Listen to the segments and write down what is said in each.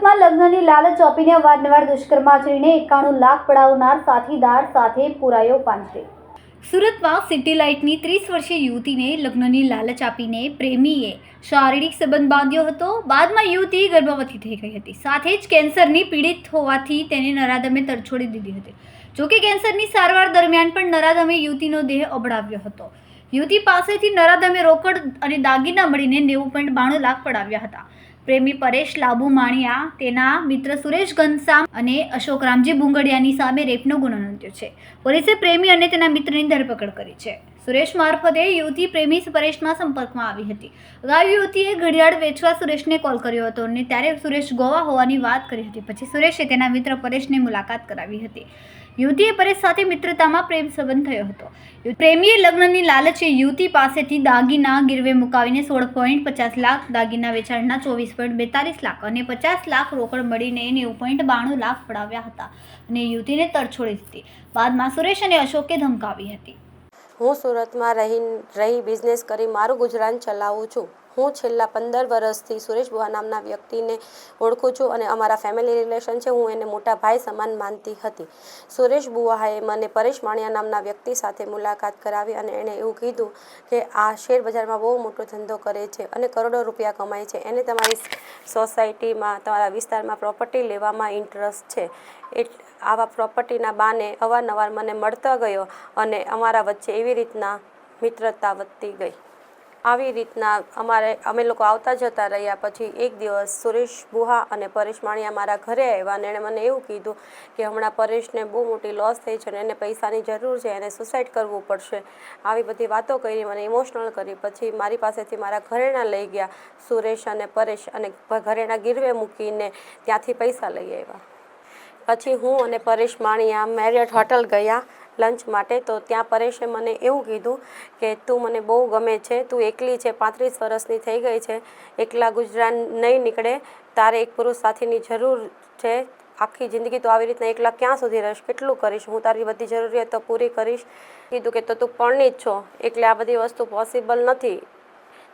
સુરતમાં લગ્નની લાલચ આપીને અવારનવાર દુષ્કર્મ આચરીને એકાણું લાખ પડાવનાર સાથીદાર સાથે પુરાયો પાંજરે. સુરતમાં સિટી લાઇટની ત્રીસ વર્ષીય યુવતીને લગ્નની લાલચ આપીને પ્રેમીએ શારીરિક સંબંધ બાંધ્યો હતો. બાદમાં યુવતી ગર્ભવતી થઈ ગઈ હતી. સાથે જ કેન્સરની પીડિત હોવાથી તેને નરાધમે તરછોડી દીધી હતી. જોકે કેન્સરની સારવાર દરમિયાન પણ નરાધમે યુવતીનો દેહ અબડાવ્યો હતો. યુવતી પાસેથી નરાધમે રોકડ અને દાગીના મળીને નેવું પોઈન્ટ બાણું લાખ પડાવ્યા હતા. પ્રેમી પરેશ લાબુ માણિયા, તેના મિત્ર સુરેશ ઘનસામ અને અશોક રામજી ભૂંગડિયાની સામે રેપનો ગુનો નોંધ્યો છે. પોલીસે પ્રેમી અને તેના મિત્રની ધરપકડ કરી છે. સુરેશ મારફતે યુવતી પ્રેમી પરેશના સંપર્કમાં આવી હતી. અગાઉ યુવતીએ ઘડિયાળ વેચવા સુરેશને કોલ કર્યો હતો અને ત્યારે સુરેશ ગોવા હોવાની વાત કરી હતી. પછી સુરેશે તેના મિત્ર પરેશને મુલાકાત કરાવી હતી. યુવતીએ પરેશ સાથે મિત્રતામાં પ્રેમ સંબંધ થયો હતો. પ્રેમીએ લગ્નની લાલચે યુવતી પાસેથી દાગીના ગીરવે મુકાવીને સોળ પોઈન્ટ પચાસ લાખ દાગીના વેચાણના ચોવીસ પોઈન્ટ બેતાલીસ લાખ અને પચાસ લાખ રોકડ મળીને નેવું પોઈન્ટ બાણું લાખ પડાવ્યા હતા અને યુવતીને તરછોડી દીધી. બાદમાં સુરેશ અને અશોકે ધમકાવી હતી. હું સુરતમાં રહી રહી બિઝનેસ કરી મારું ગુજરાન ચલાવું છું. હું છેલ્લા પંદર વર્ષથી સુરેશ બુઆ નામના વ્યક્તિને ઓળખું છું અને અમારા ફેમિલી રિલેશન છે. હું એને મોટા ભાઈ સમાન માનતી હતી. સુરેશ બુઆએ મને પરેશ માણિયા નામના વ્યક્તિ સાથે મુલાકાત કરાવી અને એણે એવું કીધું કે, આ શેર બજારમાં બહુ મોટો ધંધો કરે છે અને કરોડો રૂપિયા કમાય છે. એને તમારી સોસાયટીમાં તમારા વિસ્તારમાં પ્રોપર્ટી લેવામાં ઇન્ટરેસ્ટ છે. એ આવા પ્રોપર્ટીના બાને અવારનવાર મને મળતા ગયો અને અમારા વચ્ચે એવી રીતના મિત્રતા વધતી ગઈ. આવી રીતના અમારે, અમે લોકો આવતા જતા રહ્યા પછી એક દિવસ સુરેશ બુહા અને પરેશ માણિયા મારા ઘરે આવ્યા અને એણે મને એવું કીધું કે હમણાં પરેશને બહુ મોટી લોસ થઈ છે અને એને પૈસાની જરૂર છે, એને સુસાઇડ કરવું પડશે. આવી બધી વાતો કરી, મને ઇમોશનલ કરી. પછી મારી પાસેથી મારા ઘરેણા લઈ ગયા, સુરેશ અને પરેશ અને ઘરેણા ગીરવે મૂકીને ત્યાંથી પૈસા લઈ આવ્યા. પછી હું અને પરેશ માણિયા મેરિયટ હોટલ ગયા લંચ માટે, તો ત્યાં પરેશે મને એવું કીધું કે તું મને બહુ ગમે છે, તું એકલી છે, પાંત્રીસ વર્ષની થઈ ગઈ છે, એકલા ગુજરાન નહીં નીકળે, તારે એક પુરુષ સાથીની જરૂર છે, આખી જિંદગી તો આવી રીતના એકલા ક્યાં સુધી રહીશ, કેટલું કરીશ, હું તારી બધી જરૂરિયાતો પૂરી કરીશ. કીધું કે તો તું પરણી જ છો, એટલે આ બધી વસ્તુ પોસિબલ નથી.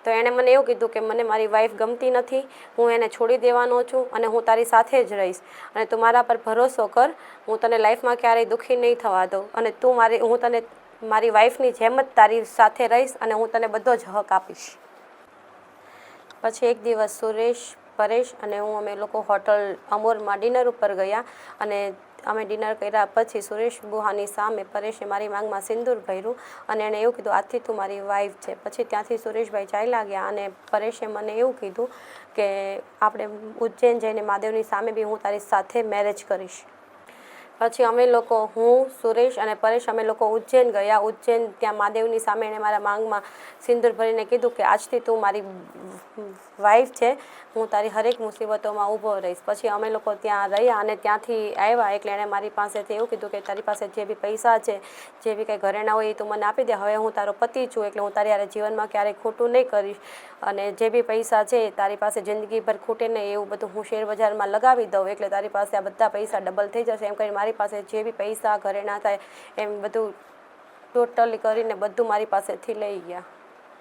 તો એણે મને એવું કીધું કે મને મારી વાઈફ ગમતી નથી, હું એને છોડી દેવાનો છું અને હું તારી સાથે જ રહીશ. અને તું મારા પર ભરોસો કર, હું તને લાઈફમાં ક્યારેય દુઃખી નહીં થવા દઉં. અને તું મારી, હું તને, મારી વાઈફની જેમ જ તારી સાથે રહીશ અને હું તને બધો જ હક આપીશ. પછી એક દિવસ સુરેશ, પરેશ અને હું અમે લોકો હોટલ અમોરમાં ડિનર ઉપર ગયા અને અમે ડિનર કર્યા પછી સુરેશ બુહાની સામે પરેશે મારી માંગમાં સિંદૂર ભર્યું અને એણે એવું કીધું આજથી તું મારી વાઈફ છે. પછી ત્યાંથી સુરેશભાઈ ચાલ્યા ગયા અને પરેશે મને એવું કીધું કે, આપણે ઉજ્જૈન જઈને મહાદેવની સામે બી હું તારી સાથે મેરેજ કરીશ. પછી અમે લોકો, હું, સુરેશ અને પરેશ, અમે લોકો ઉજ્જૈન ગયા. ઉજ્જૈન ત્યાં મહાદેવની સામે એણે મારા માંગમાં સિંદૂર ભરીને કીધું કે આજથી તું મારી વાઈફ છે. હું તારી હરેક મુસીબતોમાં ઊભો રહીશ. પછી અમે લોકો ત્યાં રહ્યા અને ત્યાંથી આવ્યા એટલે એણે મારી પાસેથી એવું કીધું કે તારી પાસે જે બી પૈસા છે, જે બી કંઈ ઘરેણા હોય એ તું મને આપી દે. હવે હું તારો પતિ છું એટલે હું તારી યારે જીવનમાં ક્યારેય ખોટું નહીં કરીશ. અને જે બી પૈસા છે તારી પાસે જિંદગીભર ખૂટે નહીં એવું બધું હું શેર બજારમાં લગાવી દઉં એટલે તારી પાસે આ બધા પૈસા ડબલ થઈ જશે. એમ કરીને મારી પાસે જે બી પૈસા ઘરેણા થાય, એમ બધું ટોટલી કરીને બધું મારી પાસેથી લઈ ગયા.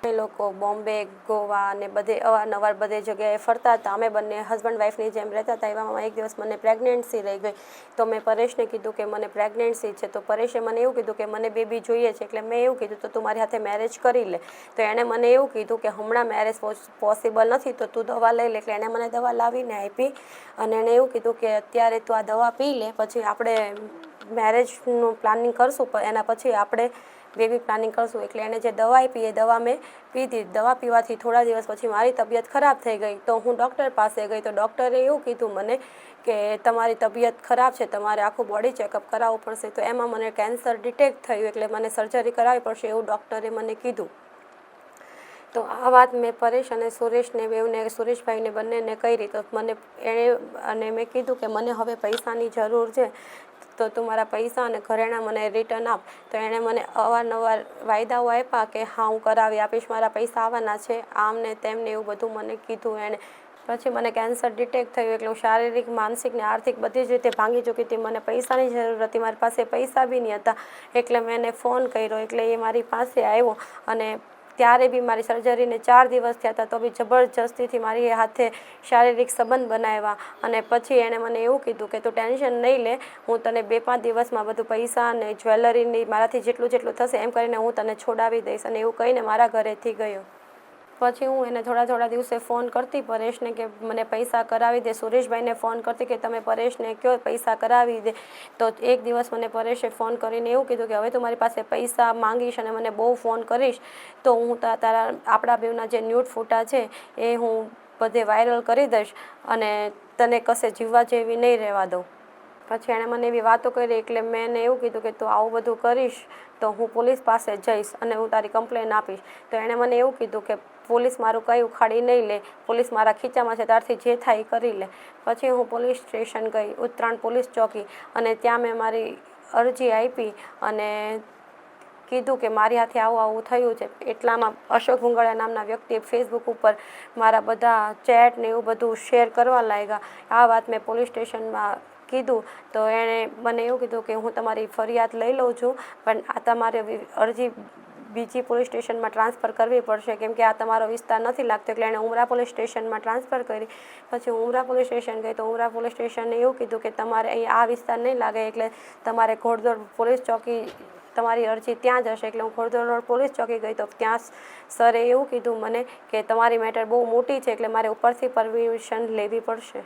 અમે લોકો બોમ્બે, ગોવા અને બધે અવારનવાર બધે જગ્યાએ ફરતા હતા. અમે બંને હસબન્ડ વાઈફની જેમ રહેતા હતા. એવામાં એક દિવસ મને પ્રેગ્નન્સી રહી ગઈ. તો મેં પરેશને કીધું કે મને પ્રેગ્નન્સી છે. તો પરેશે મને એવું કીધું કે મને બેબી જોઈએ છે. એટલે મેં એવું કીધું, તો તું મારી સાથે મેરેજ કરી લે. તો એણે મને એવું કીધું કે, હમણાં મેરેજ પોસિબલ નથી. તો તું દવા લઈ લે. એટલે એણે મને દવા લાવીને આપી. અને એણે એવું કીધું કે, અત્યારે તું આ દવા પી લે. પછી આપણે મેરેજનું પ્લાનિંગ કરશું. એના પછી આપણે બેબી પ્લાનિંગ કરશું એટલે એણે જે દવા આપી દવા મેં પીધી. દવા પીવાથી થોડા દિવસ પછી મારી તબિયત ખરાબ થઈ ગઈ. તો હું ડૉક્ટર પાસે ગઈ તો ડૉક્ટરે એવું કીધું મને કે તમારી તબિયત ખરાબ છે, તમારે આખું બોડી ચેકઅપ કરાવવું પડશે. તો એમાં મને કેન્સર ડિટેક્ટ થયું એટલે મને સર્જરી કરાવવી પડશે એવું ડૉક્ટરે મને કીધું. તો આ વાત મેં પરેશ અને સુરેશને બેવને સુરેશભાઈને બંનેને કરી. તો મને એણે અને મેં કીધું કે મને હવે પૈસાની જરૂર છે. તો તું મારા પૈસા અને ઘરેણા મને રિટર્ન આપ. તો એણે મને અવારનવાર વાયદાઓ આપ્યા કે, હા, હું કરાવી આપીશ, મારા પૈસા આવવાના છે. આમ ને તેમને એવું બધું મને કીધું. એણે પછી મને કેન્સર ડિટેક્ટ થયું, એટલે હું શારીરિક, માનસિક ને આર્થિક બધી જ રીતે ભાંગી ચૂકી હતી. મને પૈસાની જરૂર હતી, મારી પાસે પૈસા બી નહીં હતા એટલે મેં એને ફોન કર્યો, એટલે એ મારી પાસે આવ્યો અને ત્યારે બી મારી સર્જરીને ચાર દિવસ થયા હતા, તો બી જબરજસ્તીથી મારી હાથે શારીરિક સંબંધ બનાવ્યા. અને પછી એણે મને એવું કીધું કે, તું ટેન્શન નહીં લે, હું તને બે પાંચ દિવસમાં બધું પૈસા અને જ્વેલરીની મારાથી જેટલું જેટલું થશે, એમ કરીને હું તને છોડાવી દઈશ. અને એવું કહીને મારા ઘરેથી ગયો. પછી હું એને થોડા થોડા દિવસે ફોન કરતી પરેશને કે મને પૈસા કરાવી દે. સુરેશભાઈને ફોન કરતી કે તમે પરેશને કહો પૈસા કરાવી દે. તો એક દિવસ મને પરેશે ફોન કરીને એવું કીધું કે હવે તું મારી પાસે પૈસા માંગીશ અને મને બહુ ફોન કરીશ. તો હું તારા આપણા બેવના જે ન્યૂટ ફોટા છે એ હું બધે વાયરલ કરી દઈશ અને તને કશે જીવવા જેવી નહીં રહેવા દઉં. પછી એણે મને એવી વાતો કરી એટલે મેં એને એવું કીધું કે તું આવું બધું કરીશ તો હું પોલીસ પાસે જઈશ અને હું તારી કમ્પ્લેન આપીશ. તો એણે મને એવું કીધું કે પોલીસ મારું કંઈ ઉખાડી નહીં લે. પોલીસ મારા ખીચામાં છે ત્યારથી જે થાય એ કરી લે. પછી હું પોલીસ સ્ટેશન ગઈ, ઉત્તરાયણ પોલીસ ચોકી. અને ત્યાં મેં મારી અરજી આપી અને કીધું કે મારી હાથે આવું આવું થયું છે. એટલામાં અશોક ભુંગળિયા નામના વ્યક્તિએ ફેસબુક ઉપર મારા બધા ચેટ ને એવું બધું શેર કરવા લાગ્યા. આ વાત મેં પોલીસ સ્ટેશનમાં કીધું. તો એણે મને એવું કીધું કે હું તમારી ફરિયાદ લઈ લઉં છું, પણ આ તમારે અરજી બીજી પોલીસ સ્ટેશનમાં ટ્રાન્સફર કરવી પડશે, કેમ કે આ તમારો વિસ્તાર નથી લાગતો, એટલે એણે ઉમરા પોલીસ સ્ટેશનમાં ટ્રાન્સફર કરી. પછી ઉમરા પોલીસ સ્ટેશન ગઈ, તો ઉમરા પોલીસ સ્ટેશને એવું કીધું કે તમારે અહીં આ વિસ્તાર નહીં લાગે, એટલે તમારે ઘોડદોડ પોલીસ ચોકી તમારી અરજી ત્યાં જ હશે. એટલે હું ઘોડદોડ રોડ પોલીસ ચોકી ગઈ, તો ત્યાં સરે એવું કીધું મને કે તમારી મેટર બહુ મોટી છે, એટલે મારે ઉપરથી પરમિશન લેવી પડશે.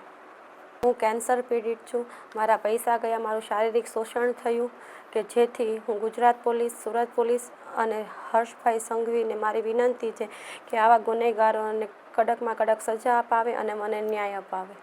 હું કેન્સર પીડિત છું, મારા પૈસા ગયા, મારું શારીરિક શોષણ થયું. કે જેથી હું ગુજરાત પોલીસ, સુરત પોલીસ અને હર્ષભાઈ સંઘવીને મારી વિનંતી છે કે આવા ગુનેગારોને કડકમાં કડક સજા અપાવે અને મને ન્યાય અપાવે.